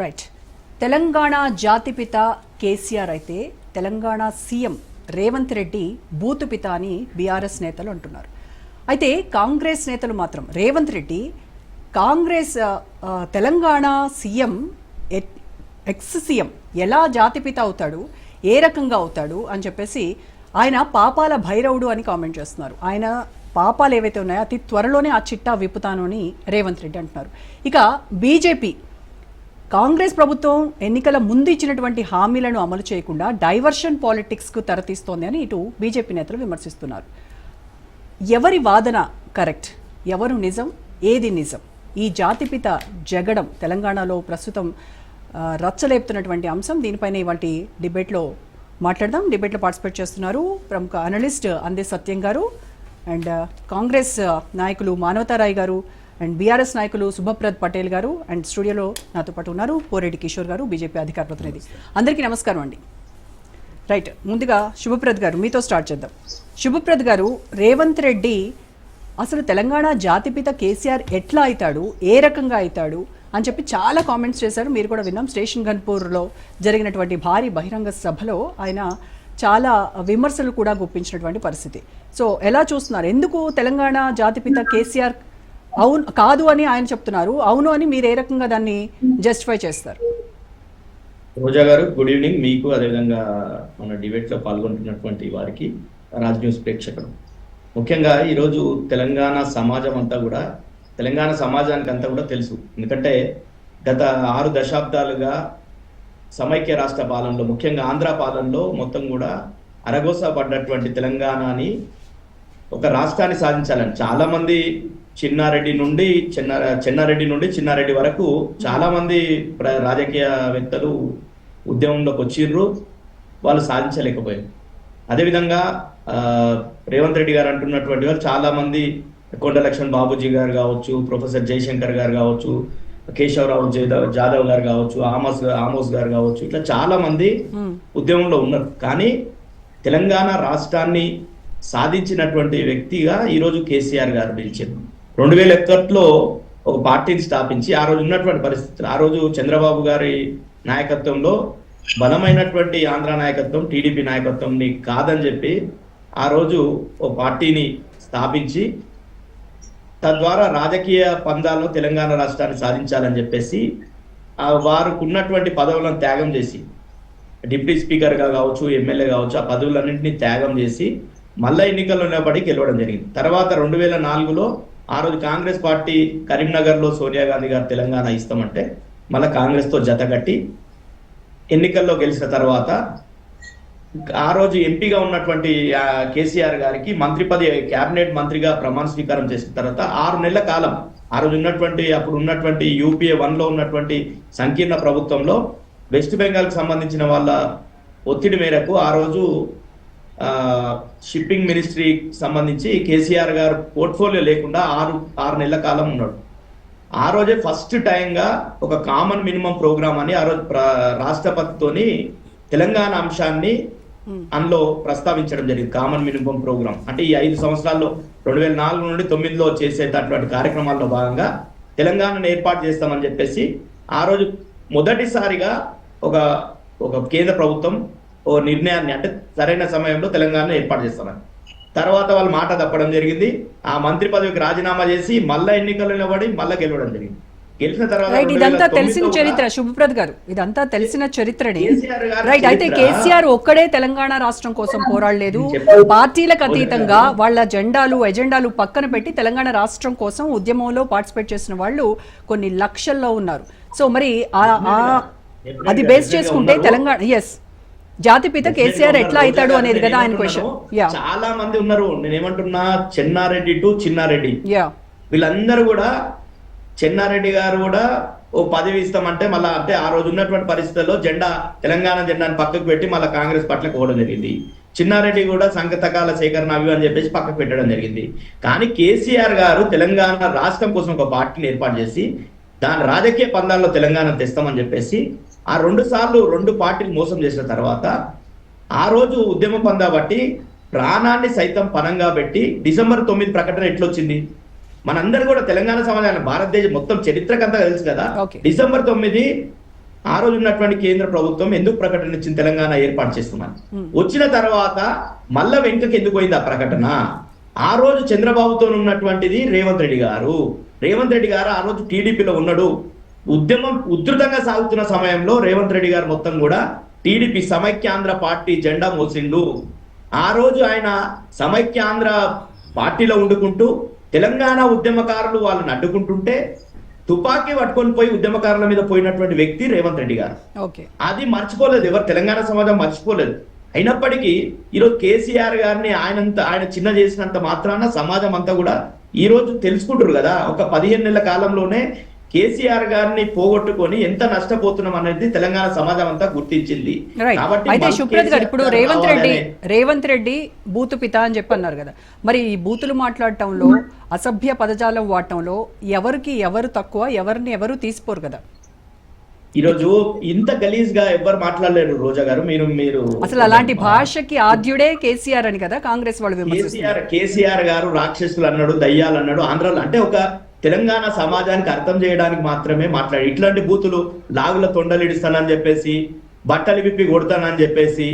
Right Telangana జాతిపిత కేసీఆర్ అయితే Telangana CM Revanth Reddy బూతు పిత అని బీఆర్ఎస్ నేతలు అంటున్నారు. అయితే కాంగ్రెస్ నేతలు మాత్రం Revanth Reddy Congress Telangana CM ex CM ఎలా జాతిపిత అవుతాడు ఏ రకంగా అవుతాడు అని చెప్పేసి ఆయన పాపాల భైరవుడు అని కామెంట్ చేస్తున్నారు. ఆయన పాపాలు ఏవైతే ఉన్నాయో అతి త్వరలోనే ఆ చిట్టా విప్పుతాను అని రేవంత్ రెడ్డి అంటున్నారు. ఇక బీజేపీ కాంగ్రెస్ ప్రభుత్వం ఎన్నికల ముందు ఇచ్చినటువంటి హామీలను అమలు చేయకుండా డైవర్షన్ పాలిటిక్స్కు తెరతీస్తోంది అని ఇటు బీజేపీ నేతలు విమర్శిస్తున్నారు. ఎవరి వాదన కరెక్ట్? ఎవరు నిజం? ఏది నిజం? ఈ జాతిపిత జగడం తెలంగాణలో ప్రస్తుతం రచ్చలేపుతున్నటువంటి అంశం. దీనిపైన ఇవాటి డిబేట్లో మాట్లాడదాం. డిబేట్లో పార్టిసిపేట్ చేస్తున్నారు ప్రముఖ అనలిస్ట్ అందే సత్యం గారు. అండ్ కాంగ్రెస్ నాయకులు మానవతారాయ్ గారు. అండ్ బీఆర్ఎస్ నాయకులు శుభప్రద్ పటేల్ గారు అండ్ స్టూడియోలో నాతో పాటు ఉన్నారు పోరెడ్డి కిషోర్ గారు బీజేపీ అధికార ప్రతినిధి. అందరికీ నమస్కారం అండి. రైట్ ముందుగా శుభప్రద్ గారు మీతో స్టార్ట్ చేద్దాం. శుభప్రద్ గారు రేవంత్ రెడ్డి అసలు తెలంగాణ జాతిపిత కేసీఆర్ ఎట్లా అవుతాడు ఏ రకంగా అవుతాడు అని చెప్పి చాలా కామెంట్స్ చేశారు. మీరు కూడా విన్నాం స్టేషన్ గన్పూర్లో జరిగినటువంటి భారీ బహిరంగ సభలో ఆయన చాలా విమర్శలు కూడా గుప్పించినటువంటి పరిస్థితి. సో ఎలా చూస్తున్నారు? ఎందుకు తెలంగాణ జాతిపిత కేసీఆర్ అవును కాదు అని ఆయన చెప్తున్నారు. అవును అని మీరు ఏ రకంగా దాన్ని జస్టిఫై చేస్తారు? రోజా గారు గుడ్ ఈవినింగ్ మీకు అదేవిధంగా మన డిబేట్లో పాల్గొంటున్నటువంటి వారికి రాజ్ న్యూస్ ప్రేక్షకులు. ముఖ్యంగా ఈరోజు తెలంగాణ సమాజం అంతా కూడా తెలంగాణ సమాజానికి అంతా కూడా తెలుసు. ఎందుకంటే గత ఆరు దశాబ్దాలుగా సమైక్య రాష్ట్ర పాలనలో ముఖ్యంగా ఆంధ్ర పాలనలో మొత్తం కూడా అరగోసపడ్డటువంటి తెలంగాణని ఒక రాష్ట్రాన్ని సాధించాలని చాలా మంది చిన్నారెడ్డి నుండి చిన్న చిన్నారెడ్డి నుండి చిన్నారెడ్డి వరకు చాలా మంది రాజకీయవేత్తలు ఉద్యమంలోకి వచ్చిర్రు. వాళ్ళు సాధించలేకపోయారు. అదేవిధంగా రేవంత్ రెడ్డి గారు అంటున్నటువంటి వారు చాలా మంది కొండ లక్ష్మణ్ బాబుజీ గారు కావచ్చు ప్రొఫెసర్ జయశంకర్ గారు కావచ్చు కేశవరావు జాదవ్ జాదవ్ గారు కావచ్చు ఆమోస్ ఆమోస్ గారు కావచ్చు ఇట్లా చాలా మంది ఉద్యమంలో ఉన్నారు. కానీ తెలంగాణ రాష్ట్రాన్ని సాధించినటువంటి వ్యక్తిగా ఈరోజు కేసీఆర్ గారు నిలిచారు రెండు వేల ఒకటిలో ఒక పార్టీని స్థాపించి ఆ రోజు ఉన్నటువంటి పరిస్థితులు. ఆ రోజు చంద్రబాబు గారి నాయకత్వంలో బలమైనటువంటి ఆంధ్ర నాయకత్వం టీడీపీ నాయకత్వంని కాదని చెప్పి ఆ రోజు ఓ పార్టీని స్థాపించి తద్వారా రాజకీయ పందాల్లో తెలంగాణ రాష్ట్రాన్ని సాధించాలని చెప్పేసి వారికి ఉన్నటువంటి పదవులను త్యాగం చేసి డిప్యూటీ స్పీకర్గా కావచ్చు ఎమ్మెల్యే కావచ్చు ఆ పదవులన్నింటినీ త్యాగం చేసి మళ్ళా ఎన్నికల్లో నిలబడి గెలవడం జరిగింది. తర్వాత రెండు వేల నాలుగులో ఆ రోజు కాంగ్రెస్ పార్టీ కరీంనగర్లో సోనియా గాంధీ గారు తెలంగాణ ఇస్తామంటే మళ్ళీ కాంగ్రెస్తో జతగట్టి ఎన్నికల్లో గెలిచిన తర్వాత ఆ రోజు ఎంపీగా ఉన్నటువంటి కేసీఆర్ గారికి మంత్రి పది కేబినెట్ మంత్రిగా ప్రమాణ స్వీకారం చేసిన తర్వాత ఆరు నెలల కాలం ఆ రోజు ఉన్నటువంటి అప్పుడు ఉన్నటువంటి యూపీఏ వన్లో ఉన్నటువంటి సంకీర్ణ ప్రభుత్వంలో వెస్ట్ బెంగాల్కి సంబంధించిన వాళ్ళ ఒత్తిడి మేరకు ఆ రోజు షిప్పింగ్ మినిస్ట్రీకి సంబంధించి కేసీఆర్ గారు పోర్ట్ఫోలియో లేకుండా ఆరు ఆరు నెలల కాలం ఉన్నాడు. ఆ రోజే ఫస్ట్ టైంగా ఒక కామన్ మినిమం ప్రోగ్రామ్ అని ఆ రోజు రాష్ట్రపతితోని తెలంగాణ అంశాన్ని అందులో ప్రస్తావించడం జరిగింది కామన్ మినిమం ప్రోగ్రామ్ అంటే ఈ ఐదు సంవత్సరాల్లో రెండు వేల నాలుగు నుండి తొమ్మిదిలో చేసేటటువంటి కార్యక్రమాల్లో భాగంగా తెలంగాణను ఏర్పాటు చేస్తామని చెప్పేసి ఆ రోజు మొదటిసారిగా ఒక ఒక కేంద్ర ప్రభుత్వం ఓ నిర్ణయాన్ని అంటే సరైన సమయంలో తెలంగాణ ఏర్పాటు చేస్తామని తర్వాత వాళ్ళు మాట తప్పడం జరిగింది. ఆ మంత్రి పదవికి రాజీనామా చేసి మళ్ళా ఎన్నికల్లో నిలబడి మళ్ళా గెలవడం జరిగింది. గెలిచిన తర్వాత ఇదంతా తెలిసిన చరిత్ర. శుభప్రద్ గారు ఇదంతా తెలిసిన చరిత్రనే. రైట్ అయితే కేసీఆర్ ఒక్కడే తెలంగాణ రాష్ట్రం కోసం పోరాడలేదు. పార్టీలకు అతీతంగా వాళ్ళ జెండాలు ఎజెండాలు పక్కన పెట్టి తెలంగాణ రాష్ట్రం కోసం ఉద్యమంలో పార్టిసిపేట్ చేసిన వాళ్ళు కొన్ని లక్షల్లో ఉన్నారు. సో మరి అది బేస్ చేసుకుంటే తెలంగాణ ఎస్ జాతిపిత కేసీఆర్ ఎట్లా అవుతాడు అనేది కదా ఆయన క్వశ్చన్ చాలా మంది ఉన్నారు. నేనేమంటున్నా చెన్నారెడ్డి టు చిన్నారెడ్డి. వీళ్ళందరూ కూడా చెన్నారెడ్డి గారు కూడా ఓ పదవి ఇస్తామంటే మళ్ళా అంటే ఆ రోజు ఉన్నటువంటి పరిస్థితుల్లో జెండా తెలంగాణ జెండాని పక్కకు పెట్టి మళ్ళీ కాంగ్రెస్ పట్ల పోవడం జరిగింది. చిన్నారెడ్డి కూడా సంగతకాల సేకరణ అవి అని చెప్పేసి పక్కకు పెట్టడం జరిగింది. కానీ కేసీఆర్ గారు తెలంగాణ రాష్ట్రం కోసం ఒక పార్టీని ఏర్పాటు చేసి దాని రాజకీయ పందాల్లో తెలంగాణ తెస్తామని చెప్పేసి ఆ రెండు సార్లు రెండు పార్టీలు మోసం చేసిన తర్వాత ఆ రోజు ఉద్యమ పందా బట్టి ప్రాణాన్ని సైతం పనంగా పెట్టి డిసెంబర్ తొమ్మిది ప్రకటన ఎట్లొచ్చింది? మనందరూ కూడా తెలంగాణ సమాజాన్ని భారతదేశం మొత్తం చరిత్రకంతా తెలుసు కదా. డిసెంబర్ తొమ్మిది ఆ రోజు ఉన్నటువంటి కేంద్ర ప్రభుత్వం ఎందుకు ప్రకటన ఇచ్చింది తెలంగాణ ఏర్పాటు చేస్తున్నాను వచ్చిన తర్వాత మళ్ళా వెనుకకి ఎందుకు పోయింది ఆ ప్రకటన? ఆ రోజు చంద్రబాబుతో ఉన్నటువంటిది రేవంత్ రెడ్డి గారు. రేవంత్ రెడ్డి గారు ఆ రోజు టీడీపీలో ఉన్నాడు. ఉద్యమం ఉధృతంగా సాగుతున్న సమయంలో రేవంత్ రెడ్డి గారు మొత్తం కూడా టీడీపీ సమైక్యాంధ్ర పార్టీ జెండా మోసిండు. ఆ రోజు ఆయన సమైక్యాంధ్ర పార్టీలో ఉండుకుంటూ తెలంగాణ ఉద్యమకారులు వాళ్ళని అడ్డుకుంటుంటే తుపాకీ పట్టుకొని పోయి ఉద్యమకారుల మీద పోయినటువంటి వ్యక్తి రేవంత్ రెడ్డి గారు. ఓకే. అది మర్చిపోలేదు ఎవరు తెలంగాణ సమాజం మర్చిపోలేదు. అయినప్పటికీ ఈరోజు కేసీఆర్ గారిని ఆయనంత ఆయన చిన్న చేసినంత మాత్రాన సమాజం అంతా కూడా ఈ రోజు తెలుసుకుంటారు కదా. ఒక పదిహేను నెలల కాలంలోనే కేసీఆర్ గారిని పోగొట్టుకొని ఎంత నష్టపోతున్నాం అనేది తెలంగాణ సమాజం అంతా గుర్తించింది. అయితే సుప్రత్ గారు ఇప్పుడు రేవంత్ రెడ్డి రేవంత్ రెడ్డి బూతు పిత అని చెప్పి అన్నారు కదా. మరి ఈ బూతులు మాట్లాడటంలో అసభ్య పదజాలం వాడటంలో ఎవరికి ఎవరు తక్కువ ఎవరిని ఎవరు తీసిపోరు కదా? ఈరోజు ఇంత గలీజ్గా ఎవ్వరు మాట్లాడలేరు రోజా గారు. మీరు మీరు అసలు అలాంటి భాషకి ఆద్యుడే కేసీఆర్ అని కదా కాంగ్రెస్ వాళ్ళు కేసీఆర్ కేసీఆర్ గారు రాక్షసులు అన్నాడు దయ్యాలు అన్నాడు ఆంధ్రాలో అంటే ఒక తెలంగాణ సమాజానికి అర్థం చేయడానికి మాత్రమే మాట్లాడి ఇట్లాంటి బూతులు లాగుల తొండలు ఇడుస్తానని చెప్పేసి బట్టలు విప్పి కొడతానని చెప్పేసి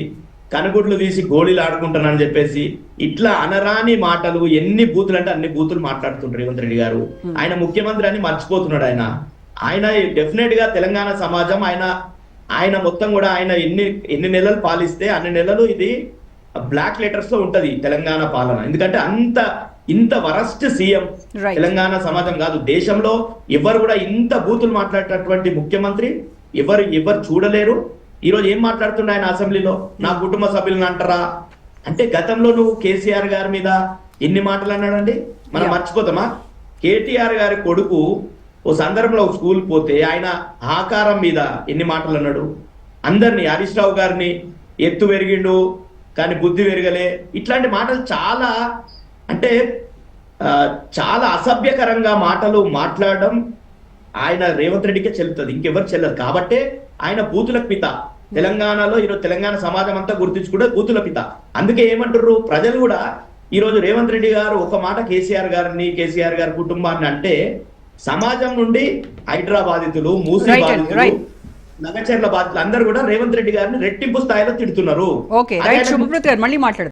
కనుగుడ్లు తీసి గోళీలు ఆడుకుంటానని చెప్పేసి ఇట్లా అనరాని మాటలు ఎన్ని బూతులు అంటే అన్ని బూతులు మాట్లాడుతుంటారు రేవంత్ రెడ్డి గారు. ఆయన ముఖ్యమంత్రి అని మర్చిపోతున్నాడు ఆయన. ఆయన డెఫినెట్గా తెలంగాణ సమాజం ఆయన ఆయన మొత్తం కూడా ఆయన ఎన్ని ఎన్ని నెలలు పాలిస్తే అన్ని నెలలు ఇది బ్లాక్ లెటర్స్లో ఉంటది తెలంగాణ పాలన. ఎందుకంటే అంత ఇంత వరస్ట్ సీఎం. తెలంగాణ సమాజం కాదు. దేశంలో ఎవరు కూడా ఇంత బూతులు మాట్లాడేటటువంటి ముఖ్యమంత్రి ఎవరు ఎవరు చూడలేరు. ఈ రోజు ఏం మాట్లాడుతుండే ఆయన అసెంబ్లీలో? నా కుటుంబ సభ్యులను అంటారా? అంటే గతంలో నువ్వు కేసీఆర్ గారి మీద ఎన్ని మాటలు అన్నాడండి? మనం. మర్చిపోతామా? కేటీఆర్ గారి కొడుకు ఓ సందర్భంలో ఒక స్కూల్ పోతే ఆయన ఆకారం మీద ఎన్ని మాటలు అన్నాడు? అందరినీ హరీష్ రావు గారిని ఎత్తు పెరిగిండు కానీ బుద్ధి పెరగలే. ఇట్లాంటి మాటలు చాలా అంటే చాలా అసభ్యకరంగా మాటలు మాట్లాడడం ఆయన రేవంత్ రెడ్డికే చెల్లుతుంది. ఇంకెవరు చెల్లదు కాబట్టే ఆయన బూతుల పిత. తెలంగాణలో ఈరోజు తెలంగాణ సమాజం అంతా గుర్తించుకుంటే బూతుల పిత. అందుకే ఏమంటారు ప్రజలు కూడా ఈ రోజు రేవంత్ రెడ్డి గారు ఒక మాట కేసీఆర్ గారిని కేసీఆర్ గారి కుటుంబాన్ని అంటే సమాజం నుండి హైడ్రా బాధితులు మూసీ బాధితులు. నగచర్ల బాధితులు అందరూ కూడా రేవంత్ రెడ్డి గారిని రెట్టింపు స్థాయిలో తిడుతున్నారు. మళ్ళీ మాట్లాడదాం